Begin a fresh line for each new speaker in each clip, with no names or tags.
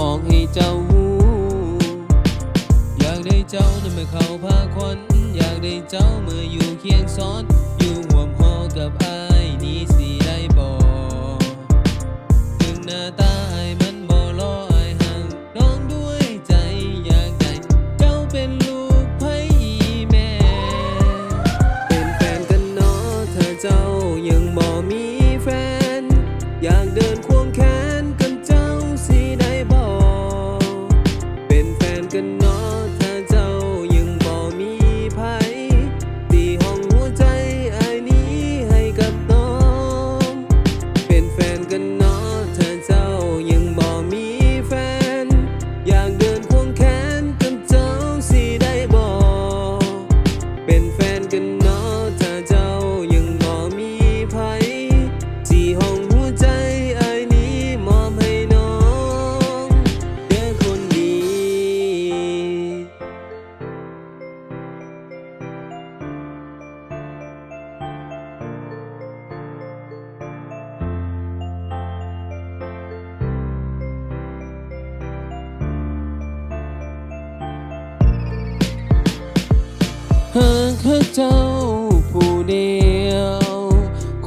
บอกให้เจ้าหูอยากได้เจ้านั้นเมื่อเขาพาคน อยากได้เจ้าเมื่ออยู่เคียงซ้อน จ้าผู้เดียว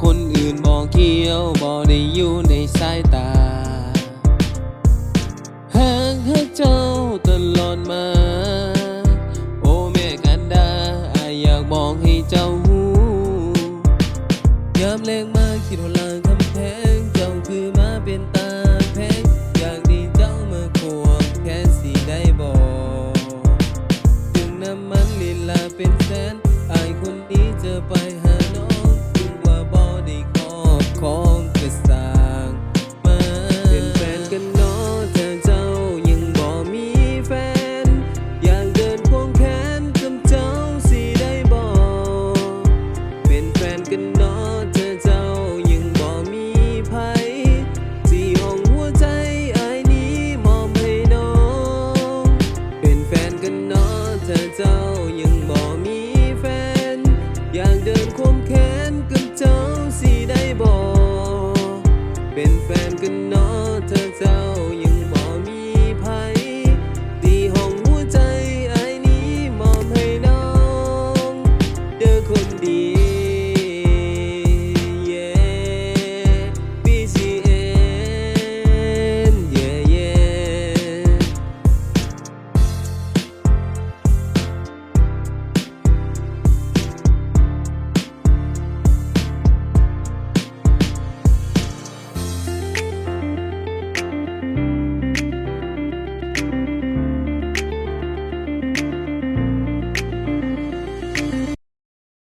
คนอื่นบอกเกี่ยวบอกได้อยู่ในสายตาหากหักเจ้าตลอดมา โอ้แม่กันดาอายอยากบอกให้เจ้าหูยามแรงมาคิดหัวลางคำแพง นอคนนี้จะไปหาน้องถึงว่าบ่ได้ขอบของกระสางมาเป็นแฟนกันเนาะถ้าเจ้ายังบ่มีแฟน อยากเดินควงแขนกับเจ้าสิได้บอเป็นแฟนกันเนาะถ้าเจ้ายังบ่มีไผที่ห้องหัวใจไอนี้มอบให้น้อง เป็นแฟนกันเนาะถ้าเจ้ายังบ่มี เป็นแฟนกันเนาะเธอเจ้า